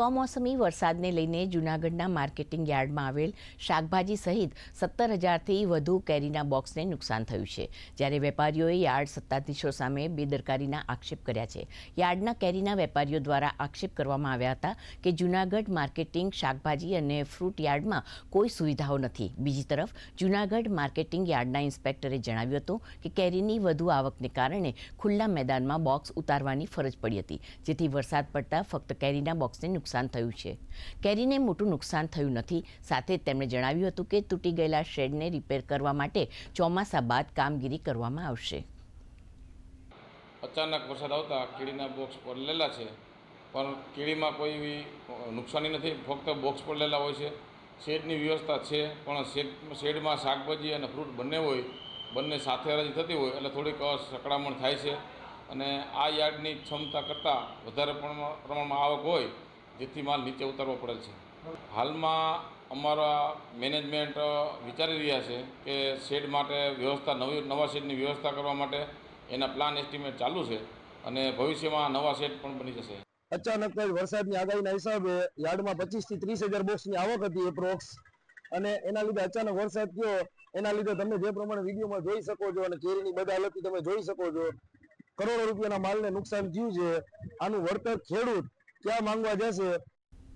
કમોસમી વરસાદને લઈને જૂનાગઢના માર્કેટિંગ યાર્ડમાં આવેલ શાકભાજી સહિત સત્તર હજારથી વધુ કેરીના બોક્સને નુકસાન થયું છે. જ્યારે વેપારીઓએ યાર્ડ સત્તાધીશો સામે બેદરકારીના આક્ષેપ કર્યા છે. યાર્ડના કેરીના વેપારીઓ દ્વારા આક્ષેપ કરવામાં આવ્યા હતા કે જૂનાગઢ માર્કેટિંગ શાકભાજી અને ફ્રૂટ યાર્ડમાં કોઈ સુવિધાઓ નથી. બીજી તરફ, જૂનાગઢ માર્કેટિંગ યાર્ડના ઇન્સ્પેક્ટરે જણાવ્યું હતું કે કેરીની વધુ આવકને કારણે ખુલ્લા મેદાનમાં બોક્સ ઉતારવાની ફરજ પડી હતી. જેથી વરસાદ પડતા ફક્ત કેરીના બોક્સને નુકસાન થયું છે. કેરીને મોટું નુકસાન થયું નથી. સાથે તેમણે જણાવ્યું હતું કે તૂટી ગયેલા શેડને રિપેર કરવા માટે ચોમાસા બાદ કામગીરી કરવામાં આવશે. અચાનક વરસાદ આવતા કેળીના બોક્સ પડલેલા છે. પણ કેળીમાં કોઈ એવી નુકસાની નથી. ફક્ત બોક્સ પડલેલા હોય છે. શેડની વ્યવસ્થા છે, પણ શેડ, શેડમાં શાકભાજી અને ફ્રૂટ બંને હોય, બંને સાથે હરાજી થતી હોય, એટલે થોડીક સંકળામણ થાય છે. અને આ યાર્ડની ક્ષમતા કરતાં વધારે પ્રમાણ- પ્રમાણમાં આવક હોય જેથી માલ નીચે ઉતારવો પડે છે. હાલમાં અમારા મેનેજમેન્ટ વિચારી રહ્યા છે કે શેડ માટે વ્યવસ્થા નવી, નવા શેડની વ્યવસ્થા કરવા માટે એના પ્લાન એસ્ટિમેટ ચાલુ છે અને ભવિષ્યમાં નવા શેડ પણ બની જશે. અચાનક જ વરસાદની આગાહીના હિસાબે યાર્ડમાં પચીસથી ત્રીસ હજાર બોક્સની આવક હતી એપ્રોક્સ. અને એના લીધે અચાનક વરસાદ થયો. એના લીધે તમે જે પ્રમાણે વિડીયોમાં જોઈ શકો છો અને કેરીની બદાલતી તમે જોઈ શકો છો. કરોડો રૂપિયાના માલને નુકસાન થયું છે. આનું વળતર ખેડૂત ક્યાં માંગવા જશે